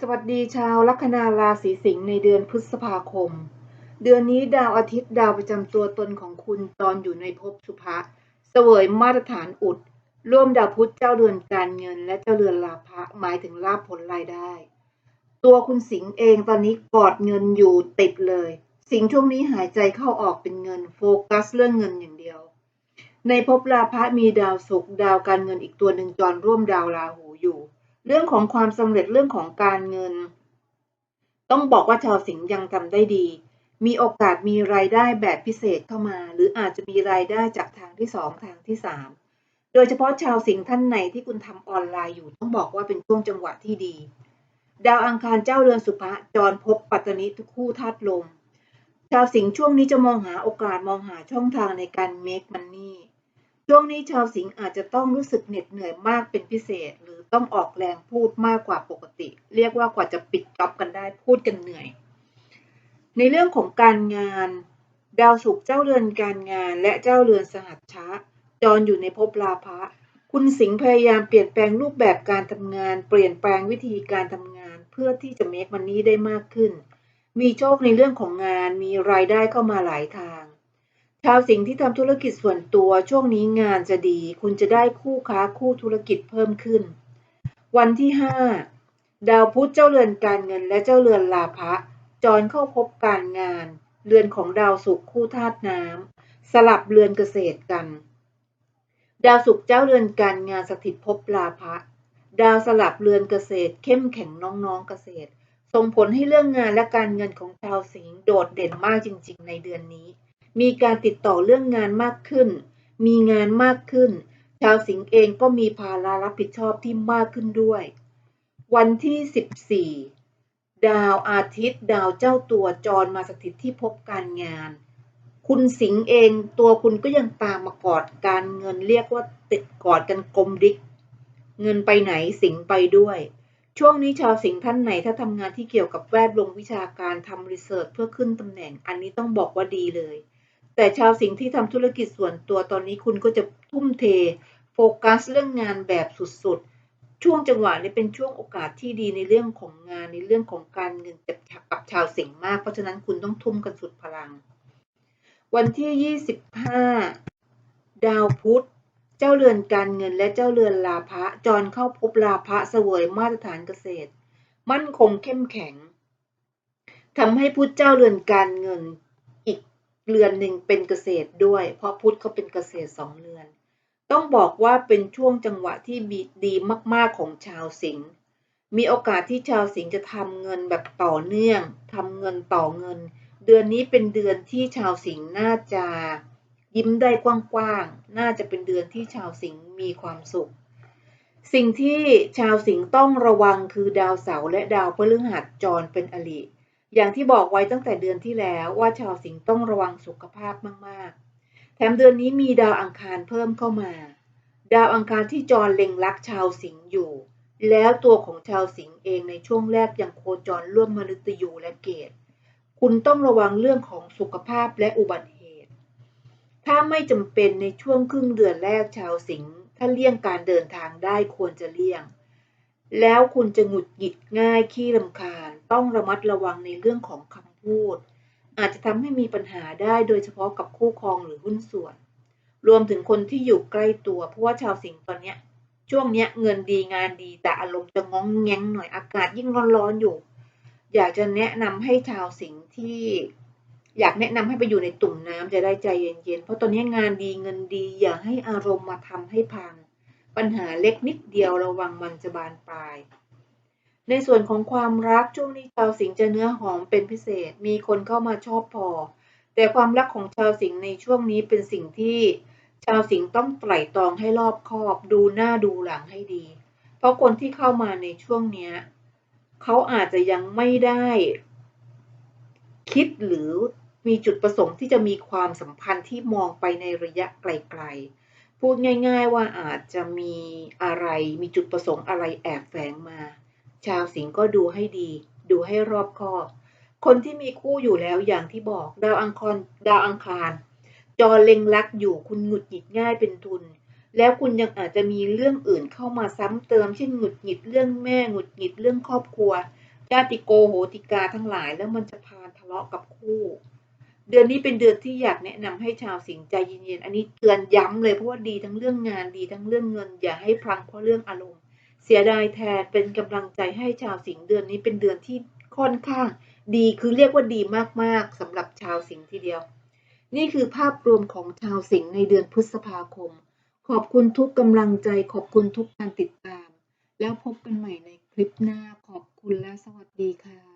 สวัสดีชาวลัคนาราศีสิงห์ในเดือนพฤษภาคม เดือนนี้ดาวอาทิตย์ดาวประจำตัวตนของคุณตอนอยู่ในภพสุภะเสวยมาตรฐานอุด ร่วมดาวพุธเจ้าเรือนการเงิน และเจ้าเรือนลาภะหมายถึงลาภผลรายได้ ตัวคุณสิงห์เองตอนนี้กอดเงินอยู่ติดเลย สิงห์ช่วงนี้หายใจเข้าออกเป็นเงินโฟกัสเรื่องเงินอย่างเดียว ในภพลาภะมีดาวศุกร์ดาวการเงินอีกตัวหนึ่งจรร่วมดาวราหูอยู่ เรื่องของความสำเร็จเรื่องของการเงิน ต้องบอกว่าชาวสิงห์ยังทำได้ดี มีโอกาสมีรายได้แบบพิเศษเข้ามา หรืออาจจะมีรายได้จากทางที่สองทางที่สามโดยเฉพาะชาวสิงห์ท่านไหนที่คุณทำออนไลน์อยู่ ต้องบอกว่าเป็นช่วงจังหวะที่ดี ดาวอังคารเจ้าเรือนสุภะจรพบปัตตนิทุกคู่ธาตุลม ชาวสิงห์ช่วงนี้จะมองหาโอกาสมองหาช่องทางในการ make money ช่วงนี้ชาวสิงห์อาจจะต้องรู้สึกเหน็ดเหนื่อยมากเป็นพิเศษ หรือต้องออกแรงพูดมากกว่าปกติ เรียกว่ากว่าจะปิดจ็อบกันได้พูดกันเหนื่อย ในเรื่องของการงาน ดาวศุกร์เจ้าเรือนการงาน และเจ้าเรือนสหัชชะจรอยู่ในภพลาภะคุณสิงห์พยายามเปลี่ยนแปลงรูปแบบการทำงาน เปลี่ยนแปลงวิธีการทำงาน เพื่อที่จะเมคมันนี้ได้มากขึ้น มีโชคในเรื่องของงานมีรายได้เข้ามาหลายทาง ชาวสิงห์ที่ทำธุรกิจส่วนตัวช่วงนี้งานจะดี คุณจะได้คู่ค้าคู่ธุรกิจเพิ่มขึ้น วันที่ 5 ดาวพุธเจ้าเรือนการเงินและเจ้าเรือนลาภะจรเข้าพบการงาน เรือนของดาวศุกร์คู่ธาตุน้ำสลับเรือนเกษตรกัน ดาวศุกร์เจ้าเรือนการงานสถิตภพลาภะดาวสลับเรือนเกษตร เข้มแข็งน้องๆเกษตรส่งผลให้เรื่องงานและการเงินของชาวสิงห์โดดเด่นมากจริง ๆ ในเดือนนี้ มีการติดต่อเรื่องงานมากขึ้น มีงานมากขึ้น ชาวสิงห์เองก็มีภาระรับผิดชอบที่มากขึ้นด้วย วันที่ 14 ดาวอาทิตย์ ดาวเจ้าตัวจรมาสถิตที่พบการงาน คุณสิงห์เองตัวคุณก็ยังตามมากอดการเงินเรียกว่าติดกอดกันกลมดิก เงินไปไหนสิงห์ไปด้วยช่วงนี้ชาวสิงห์ท่านไหนถ้าทำงานที่เกี่ยวกับแวดวงวิชาการทำรีเสิร์ชเพื่อขึ้นตำแหน่ง อันนี้ต้องบอกว่าดีเลย แต่ชาวสิงห์ที่ทำธุรกิจส่วนตัวตอนนี้คุณก็จะทุ่มเท โฟกัสเรื่องงานแบบสุดๆ ช่วงจังหวะนี้เป็นช่วงโอกาสที่ดีในเรื่องของงานในเรื่องของการเงินกับชาวสิงห์มาก เพราะฉะนั้นคุณต้องทุ่มกันสุดพลัง วันที่ 25 ดาวพุธเจ้าเรือนการเงินและเจ้าเรือนลาภะจรเข้าพบลาภะเสวยมาตรฐานเกษตร มั่นคงเข้มแข็งทำให้พุทธเจ้าเรือนการเงิน เรือนหนึ่งเป็นเกษตรด้วย เพราะพุธเขาเป็นเกษตรสองเรือน ต้องบอกว่าเป็นช่วงจังหวะที่ดีมาก ๆของชาวสิงห์มีโอกาสที่ชาวสิงห์จะทำเงินแบบต่อเนื่องทำเงินต่อเงิน เดือนนี้เป็นเดือนที่ชาวสิงห์น่าจะยิ้มได้กว้างๆ น่าจะเป็นเดือนที่ชาวสิงห์มีความสุข สิ่งที่ชาวสิงห์ต้องระวังคือดาวเสาร์และดาวพฤหัสจรเป็นอริ อย่างที่บอกไว้ตั้งแต่เดือนที่แล้วว่าชาวสิงห์ต้องระวังสุขภาพมากๆ แถมเดือนนี้มีดาวอังคารเพิ่มเข้ามา ดาวอังคารที่จรเล็งรักชาวสิงห์อยู่ แล้วตัวของชาวสิงห์เองในช่วงแรกยังโคจรร่วมมฤตยูและเกตคุณต้องระวังเรื่องของสุขภาพและอุบัติเหตุ ถ้าไม่จำเป็นในช่วงครึ่งเดือนแรกชาวสิงห์ถ้าเลี่ยงการเดินทางได้ควรจะเลี่ยง แล้วคุณจะหงุดหงิดง่ายขี้ลำคาญ ต้องระมัดระวังในเรื่องของคำพูด อาจจะทำให้มีปัญหาได้โดยเฉพาะกับคู่ครองหรือหุ้นส่วน รวมถึงคนที่อยู่ใกล้ตัว เพราะว่าชาวสิงห์ตอนเนี้ยช่วงเนี้ยเงินดีงานดีแต่อารมณ์จะง้องแงงหน่อยอากาศยิ่งร้อนๆอยู่ อยากจะแนะนำให้ชาวสิงห์ที่ อยากแนะนำให้ไปอยู่ในตุ่มน้ำจะได้ใจเย็นๆเพราะตอนนี้งานดีเงินดีอย่าให้อารมณ์มาทำให้พัง ปัญหาเล็กนิดเดียวระวังมันจะบานปลาย ในส่วนของความรักช่วงนี้ชาวสิงห์จะเนื้อหอมเป็นพิเศษ มีคนเข้ามาชอบพอ แต่ความรักของชาวสิงห์ในช่วงนี้เป็นสิ่งที่ชาวสิงห์ต้องไตร่ตรองให้รอบคอบ ดูหน้าดูหลังให้ดี เพราะคนที่เข้ามาในช่วงเนี้ยเขาอาจจะยังไม่ได้ คิดหรือมีจุดประสงค์ที่จะมีความสัมพันธ์ที่มองไปในระยะไกลๆ พูดง่ายๆว่าอาจจะมีอะไรมีจุดประสงค์อะไรแอบแฝงมา ชาวสิงห์ก็ดูให้ดี ดูให้รอบคอบคนที่มีคู่อยู่แล้วอย่างที่บอกดาวอังคารดาวอังคาร จอเล็งรักอยู่คุณหงุดหงิดง่ายเป็นทุน แล้วคุณยังอาจจะมีเรื่องอื่นเข้ามาซ้ำเติม เช่นหงุดหงิดเรื่องแม่หงุดหงิดเรื่องครอบครัวญาติโกโหติกาทั้งหลาย แล้วมันจะพาทะเลาะกับคู่ เดือนนี้เป็นเดือนที่อยากแนะนำให้ชาวสิงห์ใจเย็นๆ อันนี้เตือนย้ำเลยเพราะว่าดีทั้งเรื่องงานดีทั้งเรื่องเงิน อย่าให้พลังเพราะเรื่องอารมณ์ เสียดายแทนเป็นกำลังใจให้ชาวสิงห์เดือนนี้เป็นเดือนที่ค่อนข้าง ดีคือเรียกว่าดีมากๆสำหรับชาวสิงห์ทีเดียว นี่คือภาพรวมของชาวสิงห์ในเดือนพฤษภาคม ขอบคุณทุกกำลังใจ ขอบคุณทุกการติดตาม แล้วพบกันใหม่ในคลิปหน้าขอบคุณและสวัสดีค่ะ